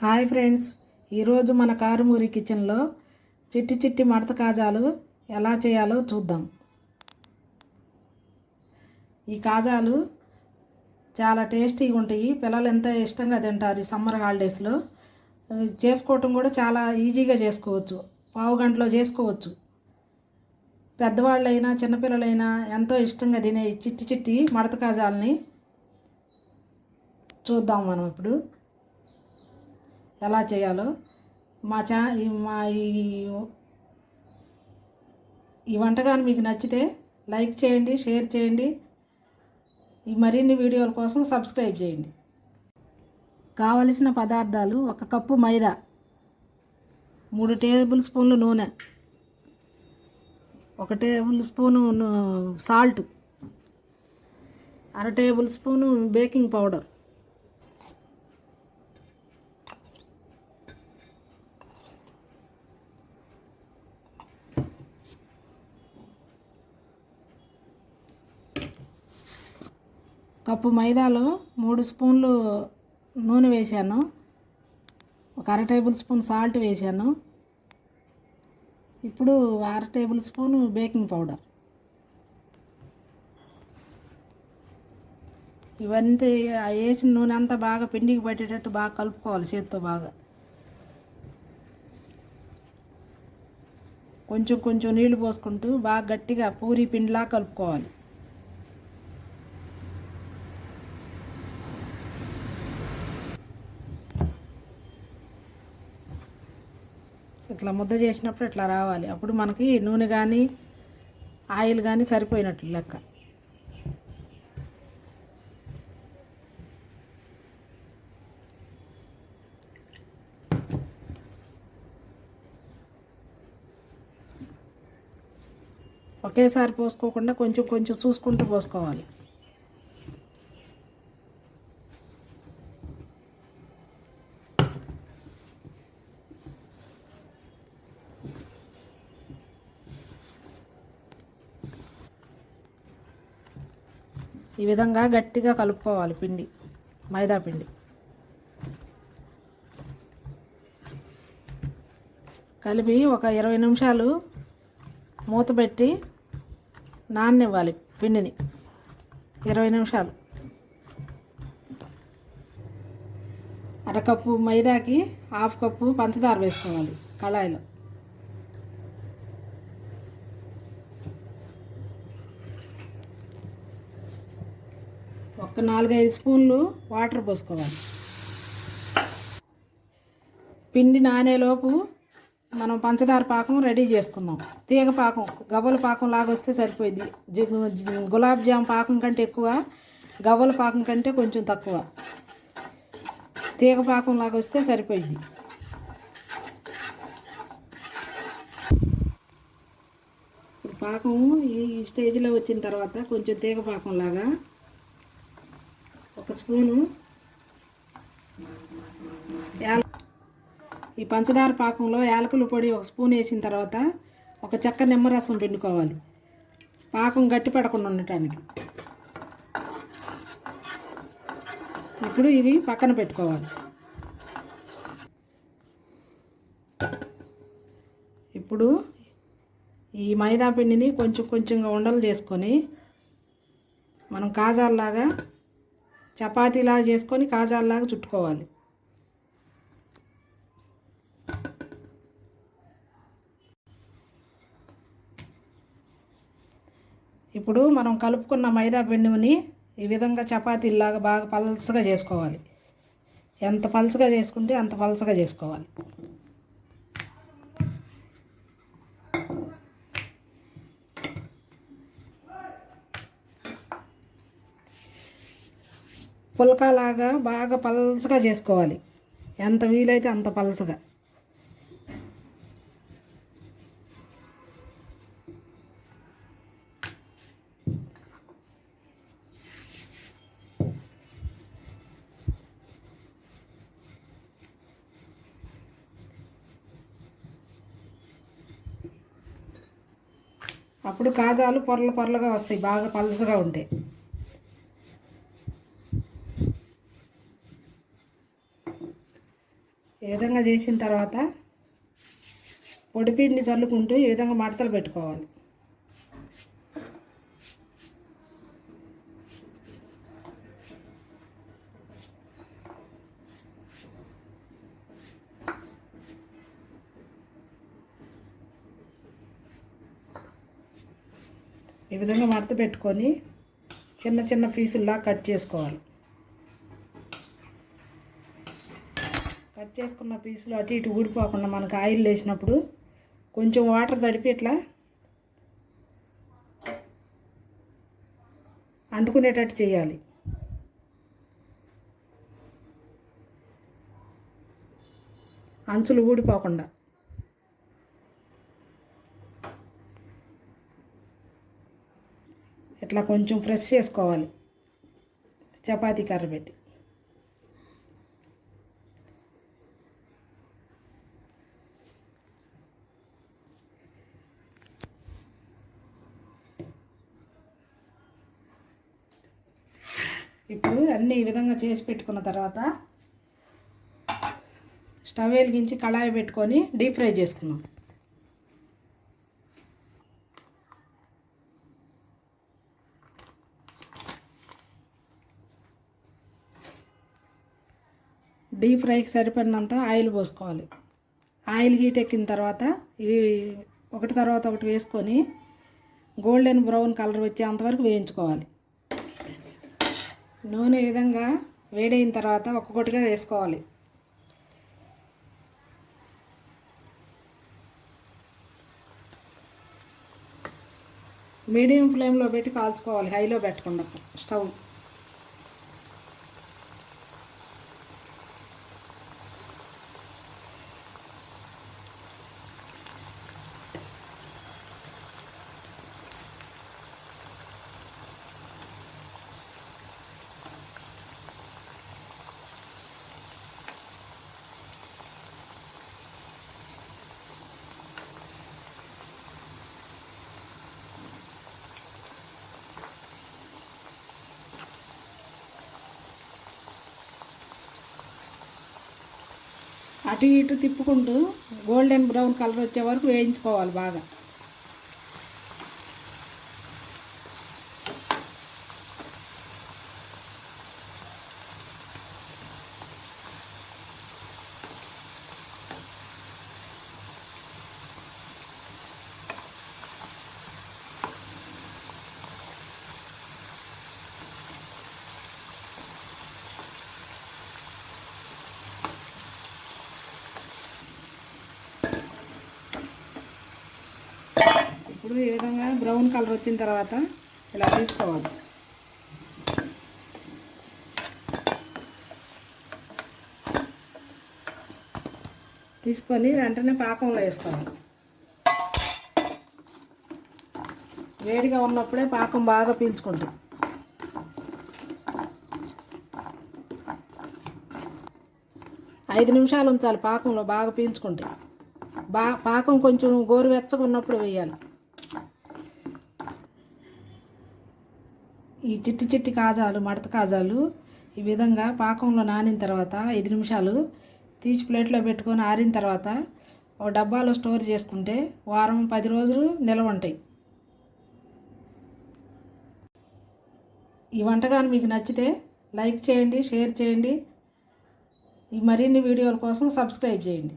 Hi friends. ఈరోజు మన కారుమూరి కిచెన్లో చిట్టి చిట్టి మడత కాజాలు ఎలా చేయాలో చూద్దాం. ఈ కాజాలు చాలా టేస్టీగా ఉంటాయి. పిల్లలు ఎంత ఇష్టంగా తింటారు ఈ సమ్మర్ హాలిడేస్లో. చేసుకోవటం కూడా చాలా ఈజీగా చేసుకోవచ్చు. పావు గంటలో చేసుకోవచ్చు. పెద్దవాళ్ళైనా చిన్నపిల్లలైనా ఎంతో ఇష్టంగా తినే చిట్టి చిట్టి మడత కాజాలని చూద్దాం మనం ఇప్పుడు. ఎలా చేయాలో మా చా ఈ మా ఈ ఈ వంటకాన్ని మీకు నచ్చితే లైక్ చేయండి షేర్ చేయండి. ఈ మరిన్ని వీడియోల కోసం సబ్స్క్రైబ్ చేయండి. కావలసిన పదార్థాలు ఒక కప్పు మైదా మూడు టేబుల్ స్పూన్లు నూనె ఒక టేబుల్ స్పూను సాల్ట్ అర table spoon baking powder cup మైదాలో మూడు స్పూన్లు నూనె వేశాను. ఒక అర టేబుల్ స్పూన్ సాల్ట్ వేశాను. ఇప్పుడు అర టేబుల్ స్పూన్ బేకింగ్ పౌడర్. ఇవన్నీ వేసిన నూనె అంతా బాగా పిండికి పట్టేటట్టు బాగా కలుపుకోవాలి చేతితో బాగా. కొంచెం కొంచెం నీళ్ళు పోసుకుంటూ బాగా గట్టిగా పూరి పిండిలా కలుపుకోవాలి. ఇట్లా ముద్ద చేసినప్పుడు ఇట్లా రావాలి. అప్పుడు మనకి నూనె కానీ ఆయిల్ కానీ సరిపోయినట్లు లెక్క. ఒకేసారి పోసుకోకుండా కొంచెం కొంచెం చూసుకుంటూ పోసుకోవాలి. ఈ విధంగా గట్టిగా కలుపుకోవాలి పిండి మైదా పిండి. కలిపి ఒక ఇరవై నిమిషాలు మూత పెట్టి నాననివ్వాలి పిండిని. ఇరవై నిమిషాలు. అరకప్పు మైదాకి హాఫ్ కప్పు పంచదార వేసుకోవాలి కళాయిలో. ఒక నాలుగైదు స్పూన్లు వాటర్ పోసుకోవాలి. పిండి నానేలోపు మనం పంచదార పాకం రెడీ చేసుకుందాం తీగ పాకం గవ్వల పాకం లాగా వస్తే సరిపోయింది. గులాబ్ జామ్ పాకం కంటే ఎక్కువ గవ్వల పాకం కంటే కొంచెం తక్కువ. తీగ పాకం లాగా వస్తే సరిపోయింది. పాకం ఈ స్టేజ్లో వచ్చిన తర్వాత కొంచెం తీగ పాకం లాగా ఒక స్పూను. యాల ఈ పంచదార పాకంలో యాలకుల పొడి ఒక స్పూన్ వేసిన తర్వాత ఒక చెక్క నిమ్మరసం పిండుకోవాలి. పాకం గట్టి పడకుండా ఉండటానికి. ఇప్పుడు ఇవి పక్కన పెట్టుకోవాలి. ఇప్పుడు ఈ మైదా పిండిని కొంచెం కొంచెంగా ఉండలు చేసుకొని మనం కాజాల్లాగా చపాతీలాగా చేసుకొని కాజాల్లాగా చుట్టుకోవాలి. ఇప్పుడు మనం కలుపుకున్న మైదా పిండిని ఈ విధంగా చపాతీలాగా బాగా పలసగా చేసుకోవాలి. ఎంత పలసగా చేసుకుంటే అంత పలసగా చేసుకోవాలి. పుల్కాలాగా బాగా పలసగా చేసుకోవాలి. ఎంత వీలైతే అంత పలసగా. అప్పుడు కాజాలు పొరలు పొరలుగా వస్తాయి బాగా పలుసుగా ఉంటాయి ఈ విధంగా చేసిన తర్వాత పొడిపిండిని చల్లుకుంటూ ఈ విధంగా మడతలు పెట్టుకోవాలి. ఈ విధంగా మడత పెట్టుకొని చిన్న చిన్న పీసుల్లా కట్ చేసుకోవాలి. చేసుకున్న పీసులు అటు ఇటు ఊడిపోకుండా మనకు ఆయిల్ వేసినప్పుడు కొంచెం వాటర్ తడిపి ఇట్లా అంటుకునేటట్టు చేయాలి. అంచులు ఊడిపోకుండా. ఇట్లా కొంచెం ఫ్రెష్ చేసుకోవాలి. చపాతీ కర్ర పెట్టి. ఇప్పుడు అన్నీ ఈ విధంగా చేసి పెట్టుకున్న తర్వాత స్టవ్ వెలిగించి కళాయి పెట్టుకొని డీప్ ఫ్రై చేసుకున్నాం డీప్ ఫ్రైకి సరిపడినంత ఆయిల్ పోసుకోవాలి. ఆయిల్ హీట్ ఎక్కిన తర్వాత ఇవి ఒకటి తర్వాత ఒకటి వేసుకొని గోల్డెన్ బ్రౌన్ కలర్ వచ్చేంతవరకు వేయించుకోవాలి. నూనె విధంగా వేడైన తర్వాత ఒక్కొక్కటిగా వేసుకోవాలి. మీడియం ఫ్లేమ్లో పెట్టి కాల్చుకోవాలి హైలో పెట్టకుండా. స్టవ్ అటు ఇటు తిప్పుకుంటూ గోల్డెన్ బ్రౌన్ కలర్ వచ్చే వరకు వేయించుకోవాలి బాగా. ఇప్పుడు ఈ విధంగా బ్రౌన్ కలర్ వచ్చిన తర్వాత ఇలా తీసుకోవాలి. తీసుకొని వెంటనే పాకంలో వేసుకోవాలి. వేడిగా ఉన్నప్పుడే పాకం బాగా పీల్చుకుంటాం ఐదు నిమిషాలు ఉంచాలి పాకంలో బాగా పీల్చుకుంటే. బా పాకం కొంచెం గోరువెచ్చగా ఉన్నప్పుడు వేయాలి. ఈ చిట్టి చిట్టి కాజాలు మడత కాజాలు ఈ విధంగా పాకంలో నానిన తర్వాత ఐదు నిమిషాలు తీసి ప్లేట్లో పెట్టుకొని ఆరిన తర్వాత ఒక డబ్బాలో స్టోర్ చేసుకుంటే వారం పది రోజులు నిల్వ ఉంటాయి. ఈ వంటకాన్ని మీకు నచ్చితే లైక్ చేయండి షేర్ చేయండి. ఈ మరిన్ని వీడియోల కోసం సబ్స్క్రైబ్ చేయండి.